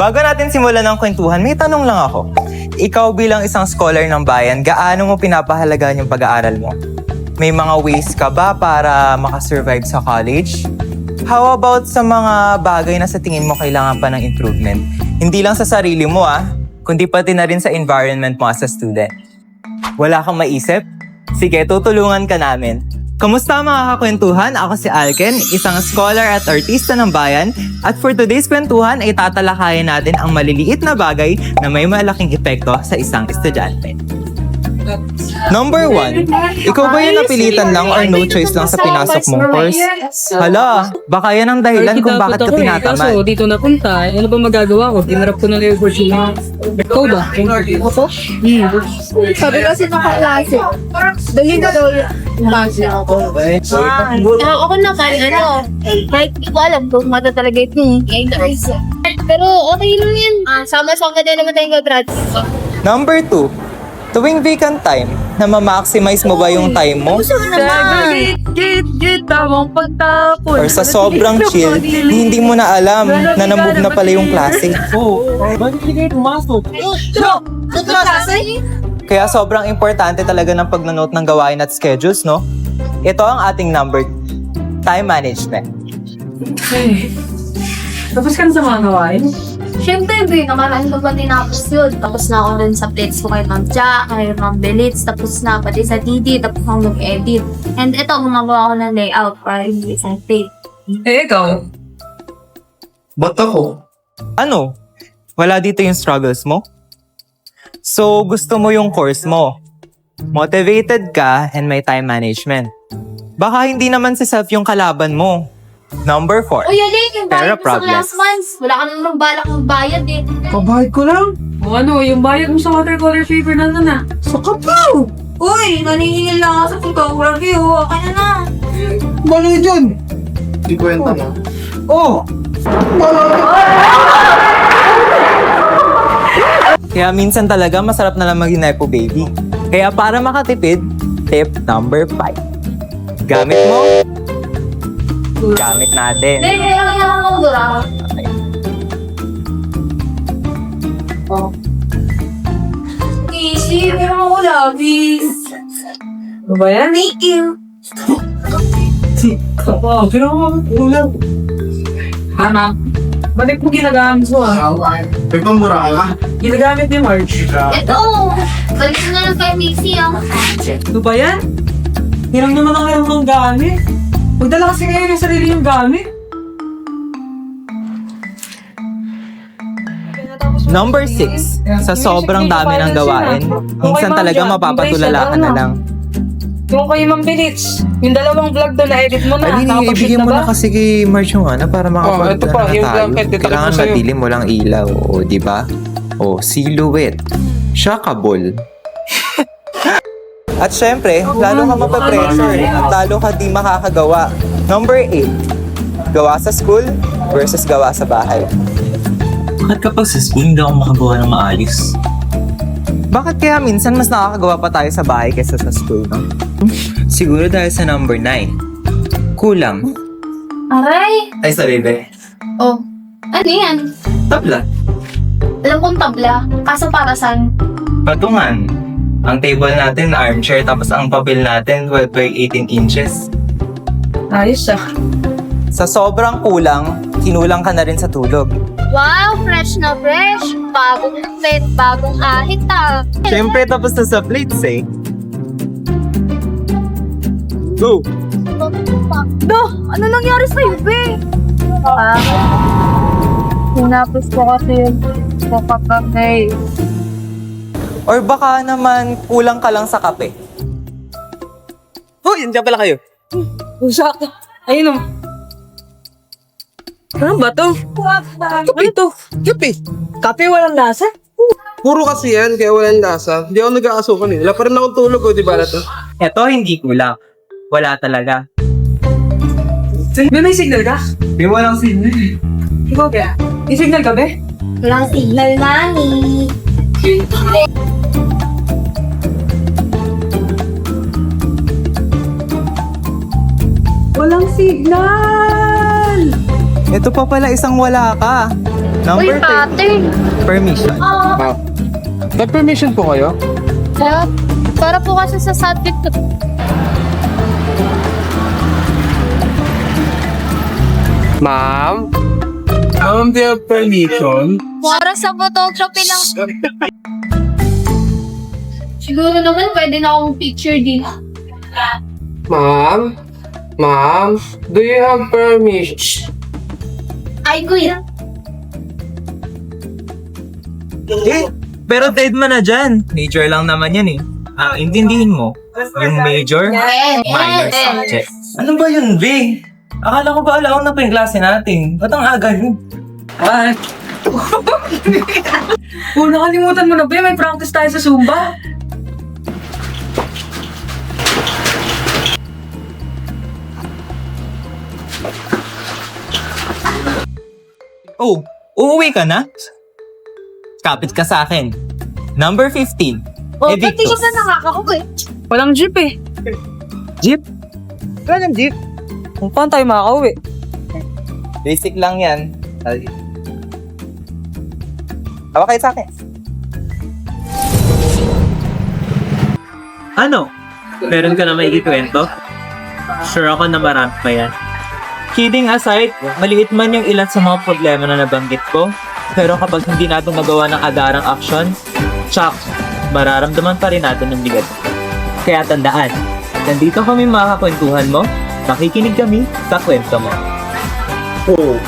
Bago natin simulan ng kwentuhan, may tanong lang ako. Ikaw bilang isang scholar ng bayan, gaano mo pinapahalagaan yung pag-aaral mo? May mga ways ka ba para makasurvive sa college? How about sa mga bagay na sa tingin mo kailangan pa ng improvement? Hindi lang sa sarili mo ah, kundi pati na rin sa environment mo as a student. Wala kang maisip? Sige, tutulungan ka namin. Kamusta mga kakwentuhan? Ako si Alken, isang scholar at artista ng bayan. At for today's kwentuhan ay tatalakayin natin ang maliliit na bagay na may malaking epekto sa isang estudyante. Number one, ikaw ba yung napilitan lang or no choice lang sa pinasok mong course? Hala, baka yan ang dahilan kung bakit ka Kaso tinatamad. dito napunta, eh, ano ba magagawa ko? Dinarap ko na lang yung opportunity. Ikaw ba? Ako? Hmm. Sabi kasi ng kaklase, dali na daw yung klase ako. Ah, ako naman, ano, kahit di ko alam kung mata talaga ito guys. Pero okay lang yan. Ah, sama-sama na naman tayong gagrad. Number two, tuwing vacant time, na ma-maximize mo ba yung time mo? Tamang pagtapon. Or sa sobrang chill, hindi mo na alam na namove na pala yung klase. Sa klase? Kaya sobrang importante talaga ng pagnanote ng gawain at schedules, no? Ito ang ating number time management. Tapos ka na sa mga gawain? Siyempre, be, nakaraan ko pa tinapos yun. Tapos na ako rin sa plates ko kay Ma'am Cha, kay Ma'am Belitz, tapos na pati sa Didi, tapos ako nag-edit. And ito, gumagawa ko ng layout para hindi sa tape. Eh, ikaw? Ba't ako? Ano? Wala dito yung struggles mo? So, gusto mo yung course mo. Motivated ka and may time management. Baka hindi naman si self yung kalaban mo. Number four. Uy, Alek, yung Pero bayad mo sa problems. last months. Wala ka namang balak ng bayad eh. Kabahid ko lang. O ano, yung bayad mo sa watercolor paper na na. Sa kapaw! Uy, naningil lang ako sa photography. Oh, okay na na. Mali dyan! Di kwenta mo. Oh! Kaya minsan talaga masarap na lang maging nepo baby. Kaya para makatipid, tip number five. Gamit mo, gamit natin. Hindi, kaya kaya ako magdura. Okay. Easy, pero ako labis. Ano ba yan? Thank you. Oo, pero ako Ulang. Anak, balik mo ginagamit mo ah. May pamura ka? Ginagamit ni Marge. Ito, balik ko na lang kay Missy ah. Ano ba yan? Hirang naman ang hirang ng gamit. Magdala kasi kayo ng sarili yung gamit. Number six, sa sobrang dami ng gawain, minsan talaga mapapatulala ka na lang. Yung kay Ma'am Belitz, yung dalawang vlog doon na-edit mo na. Ay, nakapag-shoot ibigay mo na kasi kay March yung ano para makapag ito pa, na yung tayo. blanket, Kailangan madilim, walang ilaw. O, di ba? O, silhouette. Shakable. At syempre, lalo ka mapapressure at lalo ka di makakagawa. Number 8. Gawa sa school versus gawa sa bahay. Bakit kapag sa school hindi ako makagawa ng maayos? Bakit kaya minsan mas nakakagawa pa tayo sa bahay kaysa sa school, no? Siguro dahil sa number 9. Kulang. Aray! Ay, sorry, be. Oh, ano yan? Tabla. Alam kong tabla. Kaso para saan? Patungan. Ang table natin, armchair, tapos ang papel natin, 12 by 18 inches. Ayos ah. Sa sobrang kulang, kinulang ka na rin sa tulog. Wow, fresh na fresh. Bagong plate, bagong ahit ah. Siyempre, tapos na sa plates eh. Go! Do, ano nangyari sa'yo, be? Ah, hinapos ko kasi yung kapag Or baka naman kulang ka lang sa kape. Hoy, nandiyan pala kayo. Usak. Ayun o. Ano ba to? Ano to? Kape. Kape walang lasa? Puro kasi yan, kaya walang lasa. Hindi ako nag-aasukan eh. Wala pa rin akong tulog oh, di ba na to? Eto, hindi kulang. Wala talaga. May may signal ka? May walang signal. Ikaw kaya? May signal ka be? Walang signal, nani. Walang signal! Ito pa pala isang wala ka. Number Uy, 13. pattern. Permission. Ah. Nag-permission po kayo? Kaya, para po kasi sa subject ko. Ma'am? Ma'am, do you have permission? Para sa photography lang. Siguro naman pwede na akong picture din. Ma'am? Ma'am? Do you have permission? Ay, kuya. Eh, pero dead man na dyan. Major lang naman yan eh. Ah, intindihin mo. Yung major, minor subject. Ano ba yun, B? Akala ko ba alaon na pa yung klase natin? Ba't ang aga yun? Ay. oh, nakalimutan mo na ba? May practice tayo sa Zumba. Oh, uuwi ka na? Kapit ka sa akin. Number 15. Oh, ba't di ka Evictus. pa nakakauwi? Walang jeep eh. Jeep? Kailan jeep? Kung paano tayo makakauwi? Basic lang yan. Ay. Hawa kayo sa akin. Ano? Meron ka na may ikikwento? Sure ako na marami pa yan. Kidding aside, maliit man yung ilan sa mga problema na nabanggit ko, pero kapag hindi natin nagawa ng agarang action, tsak, mararamdaman pa rin natin ng bigat. Kaya tandaan, nandito kami makakakwentuhan mo, makikinig kami sa kwento mo. Oh,